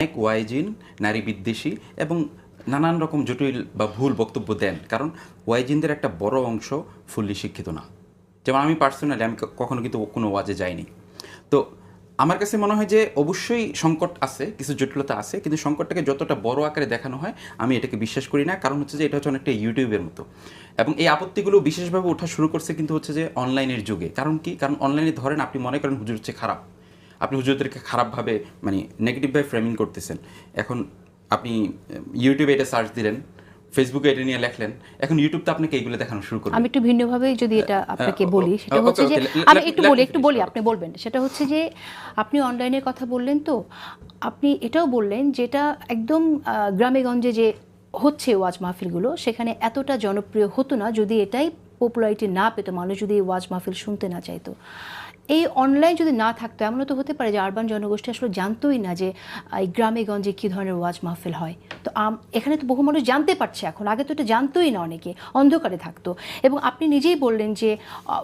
অনেক ওয়াইজিন নারী বিদ্বেষী এবং নানান রকম জটিল বা ভুল বক্তব্য দেন। কারণ ওয়াইজিনদের একটা বড় অংশ ফুললি শিক্ষিত না। যেমন আমি পার্সোনালি আমি কখনো কিন্তু কোনো ওয়াজে যাইনি। তো আমার কাছে মনে হয় যে অবশ্যই সংকট আছে, কিছু জটিলতা আছে, কিন্তু সংকটটাকে যতটা বড় আকারে দেখানো হয়, আমি এটাকে বিশ্বাস করি না। কারণ হচ্ছে যে এটা হচ্ছে অনেকটা ইউটিউবের মতো। এবং এই আপত্তিগুলো বিশেষভাবে ওঠা শুরু করছে কিন্তু হচ্ছে যে অনলাইনের যুগে। কারণ কি? কারণ অনলাইনে ধরেন আপনি মনে করেন হুজুর হচ্ছে খারাপ। আপনি হুজুরদেরকে খারাপভাবে মানে নেগেটিভভাবে ফ্রেমিং করতেছেন। এখন আপনি ইউটিউবে এটা সার্চ দিলেন ফেসবুকে এটা নিয়ে লেখলেন এখন ইউটিউব তো আপনাকে এইগুলো দেখানো শুরু করবে আমি একটু ভিন্নভাবে যদি এটা আপনাকে বলি সেটা হচ্ছে যে আমি একটু বলি একটু বলি আপনি বলবেন। সেটা হচ্ছে যে আপনি অনলাইনের কথা বললেন তো আপনি এটাও বললেন যেটা একদম আহ, গ্রামে গঞ্জে যে হচ্ছে ওয়াজ মাহফিলগুলো সেখানে এতটা জনপ্রিয় হতো না যদি এটাই পপুলারিটি না পেত মানুষ যদি ওয়াজ মাহফিল শুনতে না চাইতো। এই অনলাইন যদি না থাকতো, এমনও তো হতে পারে যে আরবান জনগোষ্ঠী আসলে জানতোই না যে এই গ্রামে গঞ্জে কী ধরনের ওয়াজ মাহফিল হয়। তো এখানে তো বহু মানুষ জানতে পারছে এখন। আগে তো এটা জানতোই না অনেকে, অন্ধকারে থাকতো। এবং আপনি নিজেই বললেন যে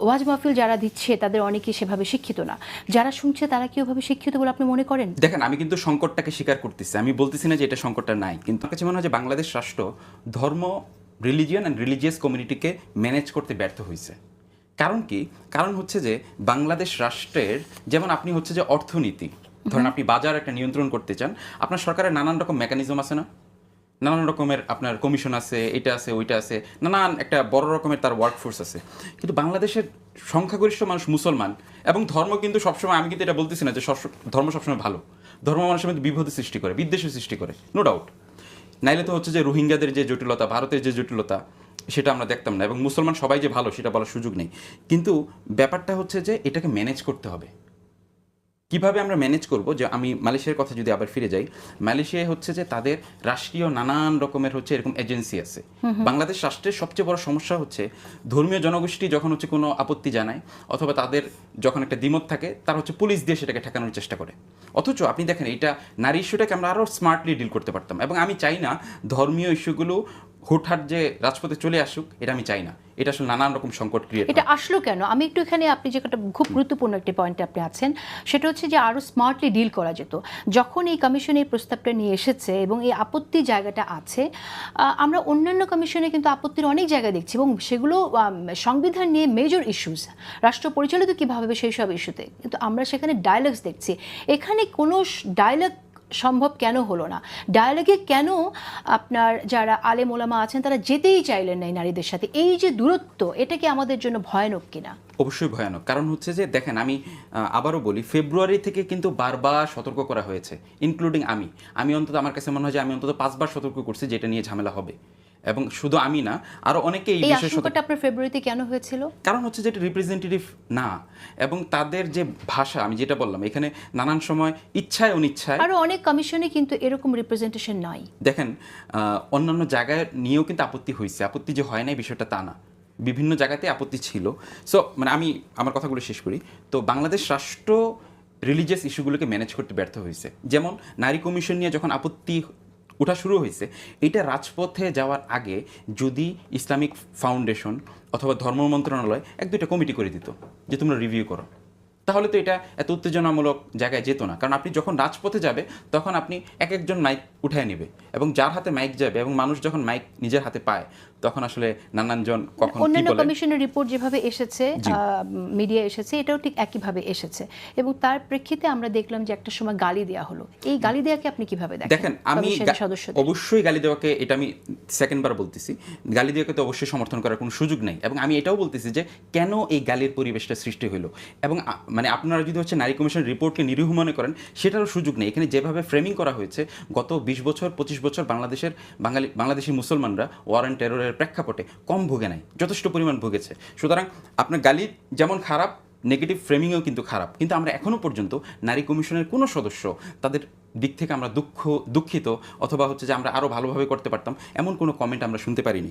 ওয়াজ মাহফিল যারা দিচ্ছে, তাদের অনেকে সেভাবে শিক্ষিত না। যারা শুনছে, তারা কি ওভাবে শিক্ষিত বলে আপনি মনে করেন? দেখেন, আমি কিন্তু সংকটটাকে স্বীকার করতেছি। আমি বলতেছি না যে এটা সংকটটা নাই, কিন্তু আমার কাছে মনে হয় যে বাংলাদেশ রাষ্ট্র ধর্ম রিলিজিয়ান অ্যান্ড রিলিজিয়াস কমিউনিটিকে ম্যানেজ করতে ব্যর্থ হয়েছে কারণ কি? কারণ হচ্ছে যে বাংলাদেশ রাষ্ট্রের যেমন আপনি হচ্ছে যে অর্থনীতি ধরেন আপনি বাজার একটা নিয়ন্ত্রণ করতে চান আপনার সরকারের নানান রকম মেকানিজম আছে না? নানান রকমের আপনার কমিশন আছে এটা আছে ওইটা আছে নানান একটা বড় রকমের তার ওয়ার্কফোর্স আছে। কিন্তু বাংলাদেশের সংখ্যাগরিষ্ঠ মানুষ মুসলমান এবং ধর্ম কিন্তু সবসময় আমি কিন্তু এটা বলতেছি না যে সব- ধর্ম সবসময় ভালো। ধর্ম মানুষের মধ্যে বিভেদ সৃষ্টি করে বিদ্বেষ সৃষ্টি করে নো ডাউট নাইলে তো হচ্ছে যে রোহিঙ্গাদের যে জটিলতা ভারতের যে জটিলতা সেটা আমরা দেখতাম না এবং মুসলমান সবাই যে ভালো সেটা বলার সুযোগ নেই। কিন্তু ব্যাপারটা হচ্ছে যে এটাকে ম্যানেজ করতে হবে। কীভাবে আমরা ম্যানেজ করব? যে আমি মালয়েশিয়ার কথা যদি আবার ফিরে যাই মালয়েশিয়ায় হচ্ছে যে তাদের রাষ্ট্রীয় নানান রকমের হচ্ছে এরকম এজেন্সি আছে। বাংলাদেশ রাষ্ট্রের সবচেয়ে বড় সমস্যা হচ্ছে ধর্মীয় জনগোষ্ঠী যখন হচ্ছে কোনো আপত্তি জানায় অথবা তাদের যখন একটা দ্বিমত থাকে তারা হচ্ছে পুলিশ দিয়ে সেটাকে ঠেকানোর চেষ্টা করে। অথচ আপনি দেখেন এটা নারী ইস্যুটাকে আমরা আরও স্মার্টলি ডিল করতে পারতাম। এবং আমি চাই না ধর্মীয় ইস্যুগুলো হুটহাট যে রাজপথে চলে আসুক এটা আমি চাই না। এটা আসলে নানান রকম সংকট ক্রিয়েট এটা আসলো কেন? আমি একটু এখানে আপনি যে একটা খুব গুরুত্বপূর্ণ একটি পয়েন্টে আপনি আছেন সেটা হচ্ছে যে আরও স্মার্টলি ডিল করা যেত। যখন এই কমিশন এই প্রস্তাবটা নিয়ে এসেছে এবং এই আপত্তি জায়গাটা আছে আমরা অন্যান্য কমিশনে কিন্তু আপত্তির অনেক জায়গা দেখছি এবং সেগুলো সংবিধান নিয়ে মেজর ইস্যুস রাষ্ট্র পরিচালিত কীভাবে সেই সব ইস্যুতে কিন্তু আমরা সেখানে ডায়ালগস দেখছি। এখানে কোনো ডায়ালগ সম্ভব কেন হলো না? ডায়ালগে কেন আপনার যারা আলেম ওলামা আছেন, তারা যেতেই চাইলেন না নারীদের সাথে? এই যে দূরত্ব, এটা কি আমাদের জন্য ভয়ানক কিনা? অবশ্যই ভয়ানক। কারণ হচ্ছে যে, দেখেন, আমি আবারও বলি, ফেব্রুয়ারি থেকে কিন্তু বারবার সতর্ক করা হয়েছে ইনক্লুডিং আমি। আমি অন্তত, আমার কাছে মনে হয় যে, আমি অন্তত পাঁচবার সতর্ক করছি, যেটা নিয়ে ঝামেলা হবে। এবং শুধু আমি না আরও অনেকে এই বিষয়ে আশঙ্কাটা আপনার ফেব্রুয়ারিতে কেন হয়েছিল? কারণ হচ্ছে যেটা রিপ্রেজেন্টেটিভ না এবং তাদের যে ভাষা আমি যেটা বললাম এখানে নানান সময় ইচ্ছায় অনিচ্ছায় আরও অনেক কমিশনে কিন্তু এরকম রিপ্রেজেন্টেশন নাই। দেখেন অন্যান্য জায়গায় নিয়েও কিন্তু আপত্তি হয়েছে। আপত্তি যে হয় নাই বিষয়টা তা না। বিভিন্ন জায়গাতে আপত্তি ছিল। সো মানে আমি আমার কথাগুলো শেষ করি। তো বাংলাদেশ রাষ্ট্র রিলিজিয়াস ইস্যুগুলোকে ম্যানেজ করতে ব্যর্থ হয়েছে। যেমন নারী কমিশন নিয়ে যখন আপত্তি ওঠা শুরু হয়েছে, এটা রাজপথে যাওয়ার আগে যদি ইসলামিক ফাউন্ডেশন অথবা ধর্ম মন্ত্রণালয় এক দুইটা কমিটি করে দিত যে তোমরা রিভিউ করো, তাহলে তো এটা এত উত্তেজনামূলক জায়গায় যেত না। কারণ আপনি যখন রাজপথে যাবে, তখন আপনি এক একজন মাইক উঠায় নেবে এবং যার হাতে মাইক যাবে এবং মানুষ যখন মাইক নিজের হাতে পায় তখন আসলে নানানজন কখন কি অন্যান্য বলে? কমিশনের রিপোর্ট যেভাবে এসেছে মিডিয়া এসেছে এটাও ঠিক একইভাবে এসেছে। এবং তার প্রেক্ষিতে আমরা দেখলাম যে একটা সময় গালি দেওয়া হলো। এই গালি দেওয়াকে আপনি কীভাবে দেখেন? দেখেন আমি অবশ্যই গালি দেওয়াকে এটা আমি সেকেন্ডবার বলতেছি গালি দেওয়াকে তো অবশ্যই সমর্থন করার কোনো সুযোগ নেই। এবং আমি এটাও বলতেছি যে কেন এই গালির পরিবেশটা সৃষ্টি হলো? এবং মানে আপনারা যদি হচ্ছে নারী কমিশন রিপোর্টকে নিরীহ মনে করেন সেটারও সুযোগ নেই। এখানে যেভাবে ফ্রেমিং করা হয়েছে গত বিশ বছর পঁচিশ বছর বাংলাদেশের বাঙালি বাংলাদেশি মুসলমানরা ওয়ার অ্যান্ড টেররের প্রেক্ষাপটে কম ভুগে নাই, যথেষ্ট পরিমাণ ভুগেছে। সুতরাং আপনার গালি যেমন খারাপ নেগেটিভ ফ্রেমিংও কিন্তু খারাপ। কিন্তু আমরা এখনও পর্যন্ত নারী কমিশনের কোনো সদস্য তাদের দিক থেকে আমরা দুঃখ, দুঃখিত অথবা হচ্ছে যে আমরা আরও ভালোভাবে করতে পারতাম, এমন কোনো কমেন্ট আমরা শুনতে পারিনি।